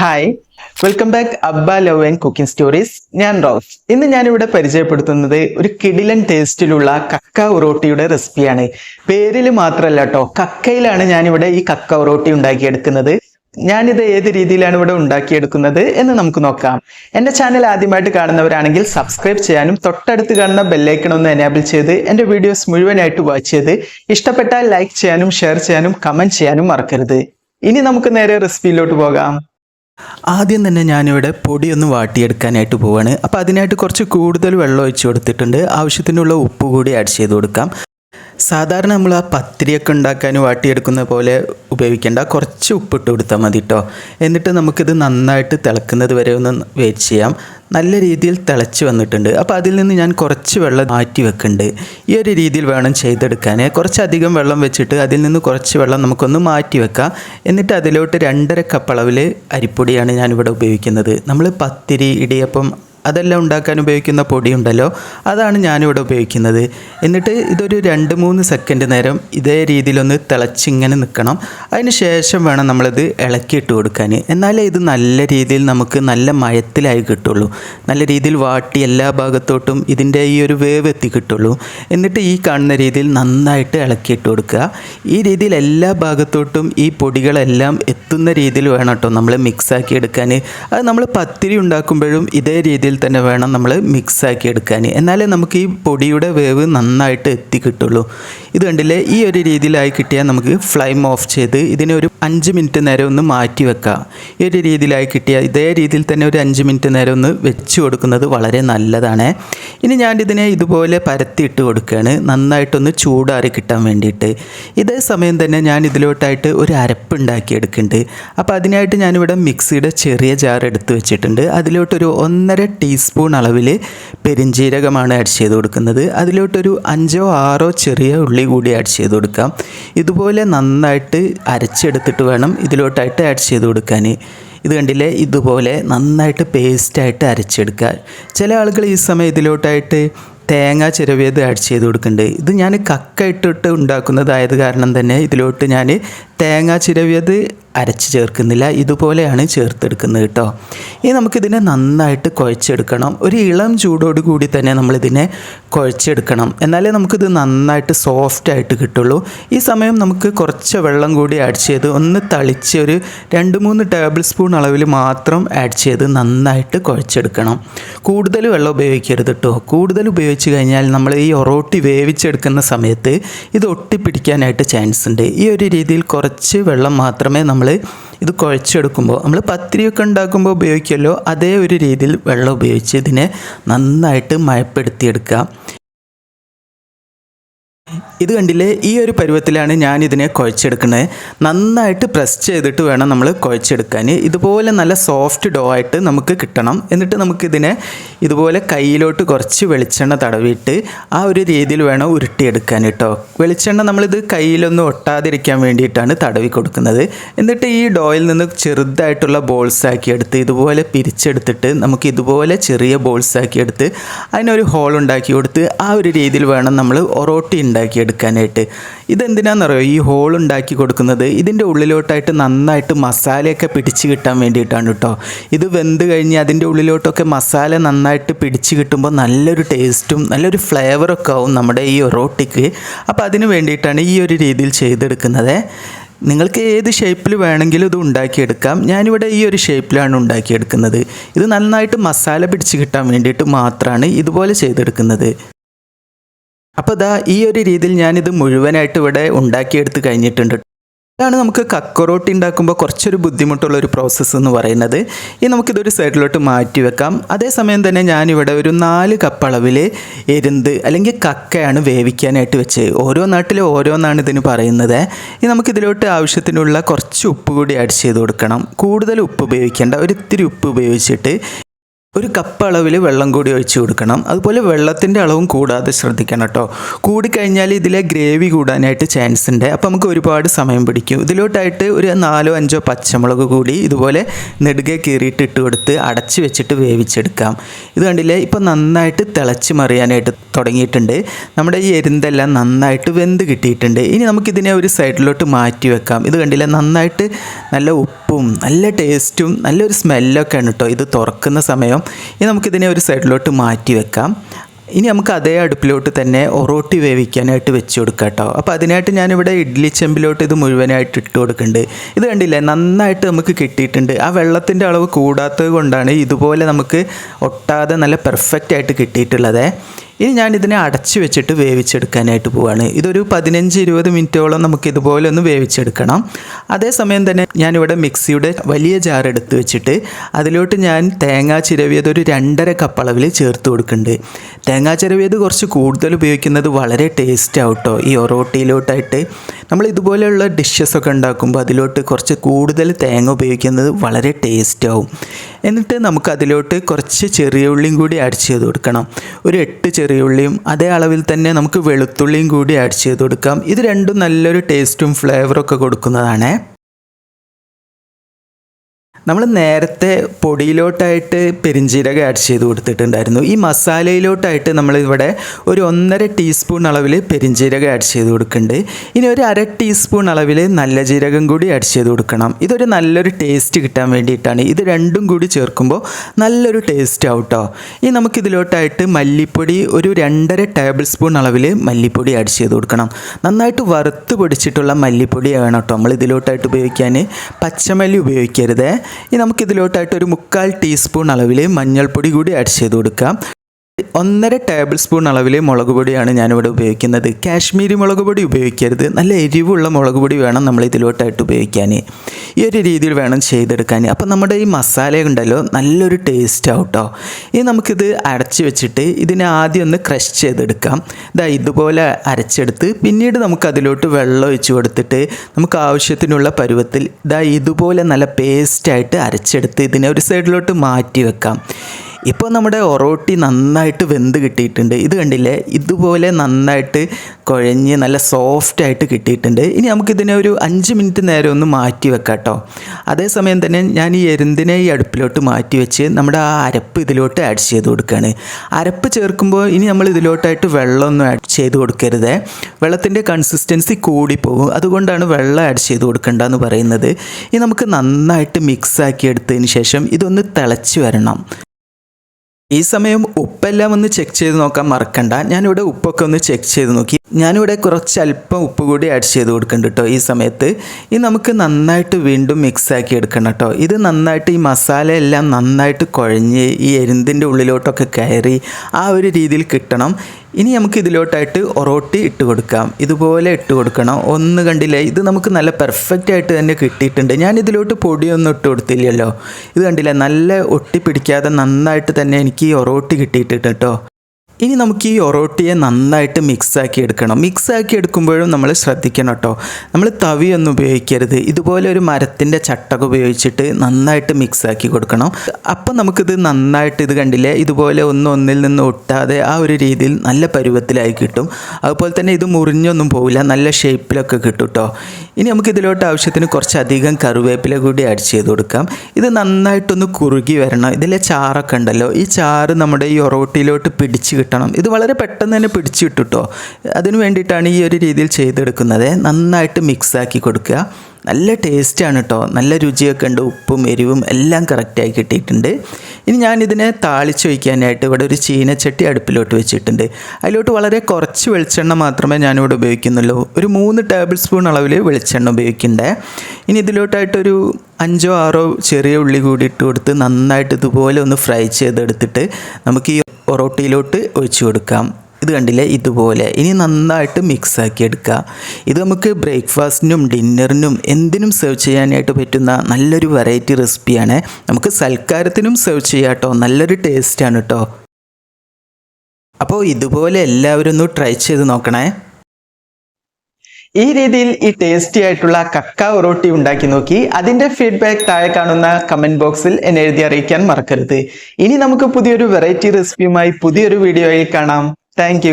Hi welcome back Abba love and cooking stories ഞാൻ റോഫ് ഇന്ന് ഞാനിവിടെ പരിചയപ്പെടുത്തുന്നത് ഒരു കിടിലൻ ടേസ്റ്റിലുള്ള കക്ക ഉറോട്ടിയുടെ റെസിപ്പിയാണ് പേരിൽ മാത്രമല്ല കേട്ടോ കക്കയിലാണ് ഞാനിവിടെ ഈ കക്ക ഉറോട്ടി ഉണ്ടാക്കിയെടുക്കുന്നത്. ഞാനിത് ഏത് രീതിയിലാണ് ഇവിടെ ഉണ്ടാക്കിയെടുക്കുന്നത് എന്ന് നമുക്ക് നോക്കാം. എന്റെ ചാനൽ ആദ്യമായിട്ട് കാണുന്നവരാണെങ്കിൽ സബ്സ്ക്രൈബ് ചെയ്യാനും തൊട്ടടുത്ത് കാണുന്ന ബെല്ലൈക്കൺ ഒന്ന് എനേബിൾ ചെയ്ത് എന്റെ വീഡിയോസ് മുഴുവനായിട്ട് വാച്ച് ചെയ്ത് ഇഷ്ടപ്പെട്ടാൽ ലൈക്ക് ചെയ്യാനും ഷെയർ ചെയ്യാനും കമന്റ് ചെയ്യാനും മറക്കരുത്. ഇനി നമുക്ക് നേരെ റെസിപ്പിയിലോട്ട് പോകാം. ആദ്യം തന്നെ ഞാനിവിടെ പൊടിയൊന്ന് വാട്ടിയെടുക്കാനായിട്ട് പോവാണ്. അപ്പോൾ അതിനായിട്ട് കുറച്ച് കൂടുതൽ വെള്ളം ഒഴിച്ചു കൊടുത്തിട്ടുണ്ട്. ആവശ്യത്തിനുള്ള ഉപ്പ് കൂടി ആഡ് ചെയ്ത് കൊടുക്കാം. സാധാരണ നമ്മൾ ആ പത്തിരിയൊക്കെ ഉണ്ടാക്കാൻ വാട്ടിയെടുക്കുന്ന പോലെ ഉപയോഗിക്കേണ്ട. കുറച്ച് ഉപ്പിട്ട് കൊടുത്താൽ മതി കേട്ടോ എന്നിട്ട് നമുക്കിത് നന്നായിട്ട് തിളക്കുന്നത് വരെ ഒന്ന് വെയിറ്റ് ചെയ്യാം. നല്ല രീതിയിൽ തിളച്ച് വന്നിട്ടുണ്ട്. അപ്പോൾ അതിൽ നിന്ന് ഞാൻ കുറച്ച് വെള്ളം മാറ്റി വെക്കുന്നുണ്ട് ഈ ഒരു രീതിയിൽ വേണം ചെയ്തെടുക്കാൻ. കുറച്ചധികം വെള്ളം വെച്ചിട്ട് അതിൽ നിന്ന് കുറച്ച് വെള്ളം നമുക്കൊന്ന് മാറ്റി വെക്കാം. എന്നിട്ട് അതിലോട്ട് രണ്ടര കപ്പ് അളവിൽ അരിപ്പൊടിയാണ് ഞാനിവിടെ ഉപയോഗിക്കുന്നത്. നമ്മൾ പത്തിരി ഇടിയപ്പം അതെല്ലാം ഉണ്ടാക്കാൻ ഉപയോഗിക്കുന്ന പൊടിയുണ്ടല്ലോ. അതാണ് ഞാനിവിടെ ഉപയോഗിക്കുന്നത്. എന്നിട്ട് ഇതൊരു രണ്ട് മൂന്ന് സെക്കൻഡ് നേരം ഇതേ രീതിയിലൊന്ന് തിളച്ചിങ്ങനെ നിൽക്കണം അതിന് ശേഷം വേണം നമ്മളിത് ഇളക്കിയിട്ട് കൊടുക്കാൻ. എന്നാലേ ഇത് നല്ല രീതിയിൽ നമുക്ക് നല്ല മയത്തിലായി കിട്ടുള്ളൂ. നല്ല രീതിയിൽ വാട്ടി എല്ലാ ഭാഗത്തോട്ടും ഇതിന്റെ ഈ ഒരു വേവ് എത്തി കിട്ടുള്ളൂ. എന്നിട്ട് ഈ കാണുന്ന രീതിയിൽ നന്നായിട്ട് ഇളക്കിയിട്ട് കൊടുക്കുക. ഈ രീതിയിൽ എല്ലാ ഭാഗത്തോട്ടും ഈ പൊടികളെല്ലാം എത്തുന്ന രീതിയിൽ വേണം കേട്ടോ നമ്മൾ മിക്സാക്കി എടുക്കാൻ. അത് നമ്മൾ പത്തിരി ഉണ്ടാക്കുമ്പോഴും ഇതേ രീതിയിൽ തന്നെ വേണം നമ്മൾ മിക്സാക്കി എടുക്കാൻ എന്നാലേ നമുക്ക് ഈ പൊടിയുടെ വേവ് നന്നായിട്ട് എത്തിക്കിട്ടുള്ളൂ ഇത് കണ്ടില്ലേ? ഈ ഒരു രീതിയിലായി കിട്ടിയാൽ നമുക്ക് ഫ്ലൈം ഓഫ് ചെയ്ത് ഇതിനെ ഒരു അഞ്ച് മിനിറ്റ് നേരം ഒന്ന് മാറ്റി വെക്കാം. ഈ ഒരു രീതിയിലായി കിട്ടിയാൽ ഇതേ രീതിയിൽ തന്നെ ഒരു അഞ്ച് മിനിറ്റ് നേരം ഒന്ന് വെച്ച് കൊടുക്കുന്നത് വളരെ നല്ലതാണ്. ഇനി ഞാൻ ഇതിനെ ഇതുപോലെ പരത്തിയിട്ട് കൊടുക്കുകയാണ്. നന്നായിട്ടൊന്ന് ചൂടാറി കിട്ടാൻ വേണ്ടിയിട്ട്. ഇതേ സമയം തന്നെ ഞാൻ ഇതിലോട്ടായിട്ട് ഒരു അരപ്പ് ഉണ്ടാക്കി എടുക്കുന്നുണ്ട് അപ്പോൾ അതിനായിട്ട് ഞാനിവിടെ മിക്സിയുടെ ചെറിയ ജാർ എടുത്ത് വെച്ചിട്ടുണ്ട്. അതിലോട്ടൊരു ഒന്നര ടീസ്പൂൺ അളവിൽ പെരിഞ്ജീരകമാണ് ആഡ് ചെയ്ത് കൊടുക്കുന്നത്. അതിലോട്ടൊരു അഞ്ചോ ആറോ ചെറിയ ഉള്ളി കൂടി ആഡ് ചെയ്ത് കൊടുക്കാം. ഇതുപോലെ നന്നായിട്ട് അരച്ചെടുത്തിട്ട് വേണം ഇതിലോട്ടായിട്ട് ആഡ് ചെയ്ത് കൊടുക്കാൻ ഇത് കണ്ടില്ലേ? ഇതുപോലെ നന്നായിട്ട് പേസ്റ്റായിട്ട് അരച്ചെടുക്കുക. ചില ആളുകൾ ഈ സമയം ഇതിലോട്ടായിട്ട് തേങ്ങ ചിരവിയത് ആഡ് ചെയ്ത് കൊടുക്കുന്നുണ്ട്. ഇത് ഞാൻ കക്ക ഇട്ടിട്ട് ഉണ്ടാക്കുന്നതായത് കാരണം തന്നെ ഇതിലോട്ട് ഞാൻ തേങ്ങ ചിരവിയത് അരച്ച് ചേർക്കുന്നില്ല. ഇതുപോലെയാണ് ചേർത്തെടുക്കുന്നത് കേട്ടോ. ഇനി നമുക്കിതിനെ നന്നായിട്ട് കുഴച്ചെടുക്കണം. ഒരു ഇളം ചൂടോട് കൂടി തന്നെ നമ്മളിതിനെ കുഴച്ചെടുക്കണം. എന്നാലേ നമുക്കിത് നന്നായിട്ട് സോഫ്റ്റ് ആയിട്ട് കിട്ടുള്ളൂ. ഈ സമയം നമുക്ക് കുറച്ച് വെള്ളം കൂടി ആഡ് ചെയ്ത് ഒന്ന് തളിച്ച് ഒരു രണ്ട് മൂന്ന് ടേബിൾ സ്പൂൺ അളവിൽ മാത്രം ആഡ് ചെയ്ത് നന്നായിട്ട് കുഴച്ചെടുക്കണം. കൂടുതൽ വെള്ളം ഉപയോഗിക്കരുത് കേട്ടോ. കൂടുതൽ ഉപയോഗിച്ച് കഴിഞ്ഞാൽ നമ്മൾ ഈ ഒറോട്ടി വേവിച്ചെടുക്കുന്ന സമയത്ത് ഇത് ഒട്ടിപ്പിടിക്കാനായിട്ട് ചാൻസ് ഉണ്ട്. ഈ ഒരു രീതിയിൽ കുറച്ച് വെള്ളം മാത്രമേ നമ്മൾ ഇത് കുഴച്ചെടുക്കുമ്പോൾ നമ്മൾ പത്തിരിയൊക്കെ ഉണ്ടാക്കുമ്പോൾ ഉപയോഗിക്കുമല്ലോ അതേ ഒരു രീതിയിൽ വെള്ളം ഉപയോഗിച്ച് ഇതിനെ നന്നായിട്ട് മയപ്പെടുത്തിയെടുക്കുക. ഇത് കണ്ടില്ലേ? ഈ ഒരു പരുവത്തിലാണ് ഞാൻ ഇതിനെ കുഴച്ചെടുക്കുന്നത്. നന്നായിട്ട് പ്രസ് ചെയ്തിട്ട് വേണം നമ്മൾ കുഴച്ചെടുക്കാൻ ഇതുപോലെ നല്ല സോഫ്റ്റ് ഡോ ആയിട്ട് നമുക്ക് കിട്ടണം. എന്നിട്ട് നമുക്കിതിനെ ഇതുപോലെ കയ്യിലോട്ട് കുറച്ച് വെളിച്ചെണ്ണ തടവിയിട്ട് ആ ഒരു രീതിയിൽ വേണം ഉരുട്ടിയെടുക്കാൻ കേട്ടോ. വെളിച്ചെണ്ണ നമ്മളിത് കയ്യിലൊന്നും ഒട്ടാതിരിക്കാൻ വേണ്ടിയിട്ടാണ് തടവി കൊടുക്കുന്നത്. എന്നിട്ട് ഈ ഡോയിൽ നിന്ന് ചെറുതായിട്ടുള്ള ബോൾസ് ആക്കി എടുത്ത് ഇതുപോലെ പിരിച്ചെടുത്തിട്ട് നമുക്ക് ഇതുപോലെ ചെറിയ ബോൾസ് ആക്കി എടുത്ത് അതിനൊരു ഹോൾ ഉണ്ടാക്കി കൊടുത്ത് ആ ഒരു രീതിയിൽ വേണം നമ്മൾ ഒറോട്ടി ഉണ്ടാക്കിയെടുക്കാനായിട്ട് ഇതെന്തിനാണെന്നറിയോ ഈ ഹോൾ ഉണ്ടാക്കി കൊടുക്കുന്നത് ഇതിന്റെ ഉള്ളിലോട്ടായിട്ട് നന്നായിട്ട് മസാലയൊക്കെ പിടിച്ച് കിട്ടാൻ വേണ്ടിയിട്ടാണ് കേട്ടോ ഇത് വെന്ത് കഴിഞ്ഞ് അതിന്റെ ഉള്ളിലോട്ടൊക്കെ മസാല നന്നായിട്ട് പിടിച്ച് കിട്ടുമ്പോൾ നല്ലൊരു ടേസ്റ്റും നല്ലൊരു ഫ്ലേവറൊക്കെ ആവും നമ്മുടെ ഈ ഒറോട്ടിക്ക് അപ്പോൾ അതിന് വേണ്ടിയിട്ടാണ് ഈ ഒരു രീതിയിൽ ചെയ്തെടുക്കുന്നത്. നിങ്ങൾക്ക് ഏത് ഷേപ്പിൽ വേണമെങ്കിലും ഇത് ഉണ്ടാക്കിയെടുക്കാം. ഞാനിവിടെ ഈ ഒരു ഷേപ്പിലാണ് ഉണ്ടാക്കിയെടുക്കുന്നത്. ഇത് നന്നായിട്ട് മസാല പിടിച്ച് കിട്ടാൻ വേണ്ടിയിട്ട് മാത്രമാണ് ഇതുപോലെ ചെയ്തെടുക്കുന്നത്. അപ്പോൾ ദാ ഈ ഒരു രീതിയിൽ ഞാനിത് മുഴുവനായിട്ട് ഇവിടെ ഉണ്ടാക്കിയെടുത്ത് കഴിഞ്ഞിട്ടുണ്ട്. ഇതാണ് നമുക്ക് കക്കറോട്ടി ഉണ്ടാക്കുമ്പോൾ കുറച്ചൊരു ബുദ്ധിമുട്ടുള്ള ഒരു പ്രോസസ്സ് എന്ന് പറയുന്നത്. ഇനി നമുക്കിതൊരു സൈഡിലോട്ട് മാറ്റി വെക്കാം. അതേസമയം തന്നെ ഞാനിവിടെ ഒരു നാല് കപ്പ് അളവിൽ എരുന്ത് അല്ലെങ്കിൽ കക്കയാണ് വേവിക്കാനായിട്ട് വെച്ചത് ഓരോ നാട്ടിലും ഓരോന്നാണ് ഇതിന് പറയുന്നത്. ഇനി നമുക്കിതിലോട്ട് ആവശ്യത്തിനുള്ള കുറച്ച് ഉപ്പ് കൂടി ആഡ് ചെയ്ത് കൊടുക്കണം. കൂടുതൽ ഉപ്പ് ഉപയോഗിക്കേണ്ട ഒരിത്തിരി ഉപ്പ് ഉപയോഗിച്ചിട്ട് ഒരു കപ്പ് അളവിൽ വെള്ളം കൂടി ഒഴിച്ച് കൊടുക്കണം. അതുപോലെ വെള്ളത്തിന്റെ അളവും കൂടാതെ ശ്രദ്ധിക്കണം കേട്ടോ. കൂടിക്കഴിഞ്ഞാൽ ഇതിലെ ഗ്രേവി കൂടാനായിട്ട് ചാൻസ് ഉണ്ട്. അപ്പോൾ നമുക്ക് ഒരുപാട് സമയം പിടിക്കും. ഇതിലോട്ടായിട്ട് ഒരു നാലോ അഞ്ചോ പച്ചമുളക് കൂടി ഇതുപോലെ നെടുകെ കീറിയിട്ട് ഇട്ട് കൊടുത്ത് അടച്ച് വെച്ചിട്ട് വേവിച്ചെടുക്കാം. ഇത് കണ്ടില്ലേ? ഇപ്പോൾ നന്നായിട്ട് തിളച്ച് മറിയാനായിട്ട് തുടങ്ങിയിട്ടുണ്ട്. നമ്മുടെ ഈ എരുന്തെല്ലാം നന്നായിട്ട് വെന്ത് കിട്ടിയിട്ടുണ്ട്. ഇനി നമുക്കിതിനെ ഒരു സൈഡിലോട്ട് മാറ്റി വെക്കാം. ഇത് കണ്ടില്ലേ? നന്നായിട്ട് നല്ല ഉപ്പും നല്ല ടേസ്റ്റും നല്ലൊരു സ്മെല്ലൊക്കെയാണ് കേട്ടോ ഇത് തുറക്കുന്ന സമയം. ഇനി നമുക്കിതിനെ ഒരു സൈഡിലോട്ട് മാറ്റി വെക്കാം. ഇനി നമുക്ക് അതേ അടുപ്പിലോട്ട് തന്നെ ഒറോട്ടി വേവിക്കാനായിട്ട് വെച്ച് കൊടുക്കാം കേട്ടോ. അപ്പോൾ അതിനായിട്ട് ഞാനിവിടെ ഇഡ്ഡലി ചെമ്പിലോട്ട് ഇത് മുഴുവനായിട്ട് ഇട്ട് കൊടുക്കുന്നുണ്ട്. ഇത് കണ്ടില്ലേ നന്നായിട്ട് നമുക്ക് കിട്ടിയിട്ടുണ്ട്. ആ വെള്ളത്തിന്റെ അളവ് കൂടാത്തത് കൊണ്ടാണ് ഇതുപോലെ നമുക്ക് ഒട്ടാതെ നല്ല പെർഫെക്റ്റ് ആയിട്ട് കിട്ടിയിട്ടുള്ളത്. ഇനി ഞാൻ ഇതിനെ അടച്ചു വെച്ചിട്ട് വേവിച്ചെടുക്കാനായിട്ട് പോവാണ്. ഇതൊരു പതിനഞ്ച് ഇരുപത് മിനിറ്റോളം നമുക്ക് ഇതുപോലെ ഒന്ന് വേവിച്ചെടുക്കണം. അതേസമയം തന്നെ ഞാനിവിടെ മിക്സിയുടെ വലിയ ജാർ എടുത്ത് വെച്ചിട്ട് അതിലോട്ട് ഞാൻ തേങ്ങാ ചിരവിയത് ഒരു രണ്ടര കപ്പ് അളവിൽ ചേർത്ത് കൊടുക്കുന്നുണ്ട്. തേങ്ങാ ചിരവിയത് കുറച്ച് കൂടുതൽ ഉപയോഗിക്കുന്നത് വളരെ ടേസ്റ്റ് ആവട്ടോ ഈ ഒറോട്ടിയിലോട്ടായിട്ട് നമ്മൾ ഇതുപോലെയുള്ള ഡിഷസ് ഒക്കെ ഉണ്ടാക്കുമ്പോൾ അതിലോട്ട് കുറച്ച് കൂടുതൽ തേങ്ങ ഉപയോഗിക്കുന്നത് വളരെ ടേസ്റ്റ് ആവും. എന്നിട്ട് നമുക്ക് അതിലോട്ട് കുറച്ച് ചെറിയ ഉള്ളിയും കൂടി ആഡ് ചെയ്ത് കൊടുക്കണം. ഒരു എട്ട് ചെറിയ ഉള്ളിയും അതേ അളവിൽ തന്നെ നമുക്ക് വെളുത്തുള്ളിയും കൂടി ആഡ് ചെയ്ത് കൊടുക്കാം. ഇത് രണ്ടും നല്ലൊരു ടേസ്റ്റും ഫ്ലേവറും ഒക്കെ കൊടുക്കുന്നതാണ്. നമ്മൾ നേരത്തെ പൊടിയിലോട്ടായിട്ട് പെരിഞ്ചീരകം ആഡ് ചെയ്ത് കൊടുത്തിട്ടുണ്ടായിരുന്നു. ഈ മസാലയിലോട്ടായിട്ട് നമ്മൾ ഇവിടെ ഒരു ഒന്നര ടീസ്പൂൺ അളവിൽ പെരിഞ്ചീരകം ആഡ് ചെയ്ത് കൊടുക്കുന്നുണ്ട്. ഇനി ഒരു അര ടീസ്പൂൺ അളവിൽ നല്ല ജീരകം കൂടി ആഡ് ചെയ്ത് കൊടുക്കണം. ഇതൊരു നല്ലൊരു ടേസ്റ്റ് കിട്ടാൻ വേണ്ടിയിട്ടാണ്. ഇത് രണ്ടും കൂടി ചേർക്കുമ്പോൾ നല്ലൊരു ടേസ്റ്റ് ആവും കേട്ടോ ഇനി നമുക്കിതിലോട്ടായിട്ട് മല്ലിപ്പൊടി ഒരു രണ്ടര ടേബിൾ സ്പൂൺ അളവിൽ മല്ലിപ്പൊടി ആഡ് ചെയ്ത് കൊടുക്കണം. നന്നായിട്ട് വറുത്ത് പൊടിച്ചിട്ടുള്ള മല്ലിപ്പൊടി വേണം കേട്ടോ നമ്മൾ ഇതിലോട്ടായിട്ട് ഉപയോഗിക്കാൻ പച്ചമല്ലി ഉപയോഗിക്കരുത്. ഇനി നമുക്കിതിലോട്ടായിട്ട് ഒരു മുക്കാൽ ടീസ്പൂൺ അളവിൽ മഞ്ഞൾപ്പൊടി കൂടി ആഡ് ചെയ്ത് കൊടുക്കാം. ഒന്നര ടേബിൾ സ്പൂൺ അളവിൽ മുളക് പൊടിയാണ് ഞാനിവിടെ ഉപയോഗിക്കുന്നത്. കാശ്മീരി മുളക് പൊടി ഉപയോഗിക്കരുത്. നല്ല എരിവുള്ള മുളക് പൊടി വേണം നമ്മൾ ഇതിലോട്ടായിട്ട് ഉപയോഗിക്കാൻ. ഈ ഒരു രീതിയിൽ വേണം ചെയ്തെടുക്കാൻ. അപ്പം നമ്മുടെ ഈ മസാല ഉണ്ടല്ലോ നല്ലൊരു ടേസ്റ്റ് ആവും കേട്ടോ ഇനി നമുക്കിത് അരച്ച് വെച്ചിട്ട് ഇതിനെ ആദ്യം ഒന്ന് ക്രഷ് ചെയ്തെടുക്കാം. ഇതാ ഇതുപോലെ അരച്ചെടുത്ത് പിന്നീട് നമുക്ക് അതിലോട്ട് വെള്ളം ഒഴിച്ച് കൊടുത്തിട്ട് നമുക്ക് ആവശ്യത്തിനുള്ള പരുവത്തിൽ ഇതാ ഇതുപോലെ നല്ല പേസ്റ്റായിട്ട് അരച്ചെടുത്ത് ഇതിനെ ഒരു സൈഡിലോട്ട് മാറ്റി വെക്കാം. ഇപ്പോൾ നമ്മുടെ ഒറോട്ടി നന്നായിട്ട് വെന്ത് കിട്ടിയിട്ടുണ്ട്. ഇത് കണ്ടില്ലേ? ഇതുപോലെ നന്നായിട്ട് കുഴഞ്ഞ് നല്ല സോഫ്റ്റ് ആയിട്ട് കിട്ടിയിട്ടുണ്ട്. ഇനി നമുക്കിതിനെ ഒരു അഞ്ച് മിനിറ്റ് നേരം ഒന്ന് മാറ്റി വെക്കാം കേട്ടോ അതേസമയം തന്നെ ഞാൻ ഈ എരുന്തിനെ ഈ അടുപ്പിലോട്ട് മാറ്റി വെച്ച് നമ്മുടെ ആ അരപ്പ് ഇതിലോട്ട് ആഡ് ചെയ്ത് കൊടുക്കുകയാണ് അരപ്പ് ചേർക്കുമ്പോൾ ഇനി നമ്മൾ ഇതിലോട്ടായിട്ട് വെള്ളമൊന്നും ആഡ് ചെയ്ത് കൊടുക്കരുത്. വെള്ളത്തിന്റെ കൺസിസ്റ്റൻസി കൂടിപ്പോകും. അതുകൊണ്ടാണ് വെള്ളം ആഡ് ചെയ്ത് കൊടുക്കേണ്ടതെന്ന് പറയുന്നത്. ഇനി നമുക്ക് നന്നായിട്ട് മിക്സ് ആക്കി എടുത്തതിന് ശേഷം ഇതൊന്ന് തിളച്ച് വരണം. ഈ സമയം ഉപ്പെല്ലാം ഒന്ന് ചെക്ക് ചെയ്ത് നോക്കാൻ മറക്കണ്ട. ഞാനിവിടെ ഉപ്പൊക്കെ ഒന്ന് ചെക്ക് ചെയ്ത് നോക്കി. ഞാനിവിടെ കുറച്ച് അല്പം ഉപ്പ് കൂടി ആഡ് ചെയ്ത് കൊടുക്കുന്നുണ്ട് കേട്ടോ ഈ സമയത്ത്. ഇത് നമുക്ക് നന്നായിട്ട് വീണ്ടും മിക്സ് ആക്കി എടുക്കണം കേട്ടോ ഇത് നന്നായിട്ട് ഈ മസാല എല്ലാം നന്നായിട്ട് കുഴഞ്ഞ് ഈ എരുന്തിന്റെ ഉള്ളിലോട്ടൊക്കെ കയറി ആ ഒരു രീതിയിൽ കിട്ടണം. ഇനി നമുക്ക് ഇതിലോട്ടായിട്ട് ഒറോട്ടി ഇട്ട് കൊടുക്കാം. ഇതുപോലെ ഇട്ട് കൊടുക്കണം. ഒന്ന് കണ്ടില്ലേ ഇത് നമുക്ക് നല്ല പെർഫെക്റ്റ് ആയിട്ട് തന്നെ കിട്ടിയിട്ടുണ്ട്. ഞാൻ ഇതിലോട്ട് പൊടിയൊന്നും ഇട്ട് കൊടുത്തില്ലല്ലോ. ഇത് കണ്ടില്ലേ നല്ല ഒട്ടിപ്പിടിക്കാതെ നന്നായിട്ട് തന്നെ എനിക്ക് ഈ ഒറോട്ടി കിട്ടിയിട്ടുണ്ട് കേട്ടോ. ഇനി നമുക്ക് ഈ ഒറോട്ടിയെ നന്നായിട്ട് മിക്സാക്കി എടുക്കണം. മിക്സാക്കി എടുക്കുമ്പോഴും നമ്മൾ ശ്രദ്ധിക്കണം കേട്ടോ നമ്മൾ തവിയൊന്നും ഉപയോഗിക്കരുത്. ഇതുപോലെ ഒരു മരത്തിന്റെ ചട്ടക ഉപയോഗിച്ചിട്ട് നന്നായിട്ട് മിക്സാക്കി കൊടുക്കണം. അപ്പം നമുക്കിത് നന്നായിട്ട് ഇത് കണ്ടില്ലേ? ഇതുപോലെ ഒന്ന് ഒന്നിൽ നിന്ന് ഒട്ടാതെ ആ ഒരു രീതിയിൽ നല്ല പരുവത്തിലായി കിട്ടും. അതുപോലെ തന്നെ ഇത് മുറിഞ്ഞൊന്നും പോവില്ല. നല്ല ഷേപ്പിലൊക്കെ കിട്ടും കേട്ടോ ഇനി നമുക്ക് ഇതിലോട്ട് ആവശ്യത്തിന് കുറച്ചധികം കറിവേപ്പില കൂടി ആഡ് ചെയ്ത് കൊടുക്കാം. ഇത് നന്നായിട്ടൊന്ന് കുറുകി വരണം. ഇതിലെ ചാറൊക്കെ ഉണ്ടല്ലോ. ഈ ചാറ് നമ്മുടെ ഈ ഒറോട്ടിയിലോട്ട് പിടിച്ച് കിട്ടണം. ഇത് വളരെ പെട്ടെന്ന് തന്നെ പിടിച്ചു കിട്ടും കേട്ടോ അതിന് വേണ്ടിയിട്ടാണ് ഈ ഒരു രീതിയിൽ ചെയ്തെടുക്കുന്നത്. നന്നായിട്ട് മിക്സാക്കി കൊടുക്കുക. നല്ല ടേസ്റ്റാണ് കേട്ടോ നല്ല രുചിയൊക്കെ ഉണ്ട്. ഉപ്പും എരിവും എല്ലാം കറക്റ്റായി കിട്ടിയിട്ടുണ്ട്. ഇനി ഞാനിതിനെ താളിച്ച് വയ്ക്കാനായിട്ട് ഇവിടെ ഒരു ചീനച്ചട്ടി അടുപ്പിലോട്ട് വെച്ചിട്ടുണ്ട്. അതിലോട്ട് വളരെ കുറച്ച് വെളിച്ചെണ്ണ മാത്രമേ ഞാനിവിടെ ഉപയോഗിക്കുന്നുള്ളൂ. ഒരു മൂന്ന് ടേബിൾ സ്പൂൺ അളവിൽ വെളിച്ചെണ്ണ ഉപയോഗിക്കണ്ടേ. ഇനി ഇതിലോട്ടായിട്ടൊരു അഞ്ചോ ആറോ ചെറിയ ഉള്ളി കൂടി ഇട്ട് കൊടുത്ത് നന്നായിട്ട് ഇതുപോലെ ഒന്ന് ഫ്രൈ ചെയ്തെടുത്തിട്ട് നമുക്ക് ഈ ഒറോട്ടിയിലോട്ട് ഒഴിച്ചു കൊടുക്കാം. ഇത് കണ്ടില്ലേ? ഇതുപോലെ. ഇനി നന്നായിട്ട് മിക്സ് ആക്കി എടുക്കുക. ഇത് നമുക്ക് ബ്രേക്ക്ഫാസ്റ്റിനും ഡിന്നറിനും എന്തിനും സെർവ് ചെയ്യാനായിട്ട് പറ്റുന്ന നല്ലൊരു വെറൈറ്റി റെസിപ്പിയാണ് നമുക്ക് സൽക്കാരത്തിനും സെർവ് ചെയ്യാം കേട്ടോ നല്ലൊരു ടേസ്റ്റാണ് കേട്ടോ അപ്പോൾ ഇതുപോലെ എല്ലാവരും ഒന്ന് ട്രൈ ചെയ്ത് നോക്കണേ. ഈ രീതിയിൽ ഈ ടേസ്റ്റി ആയിട്ടുള്ള കക്ക ഒറോട്ടി ഉണ്ടാക്കി നോക്കി. അതിന്റെ ഫീഡ്ബാക്ക് താഴെ കാണുന്ന കമന്റ് ബോക്സിൽ എന്നെ എഴുതി അറിയിക്കാൻ മറക്കരുത്. ഇനി നമുക്ക് പുതിയൊരു വെറൈറ്റി റെസിപ്പിയുമായി പുതിയൊരു വീഡിയോയിൽ കാണാം. താങ്ക്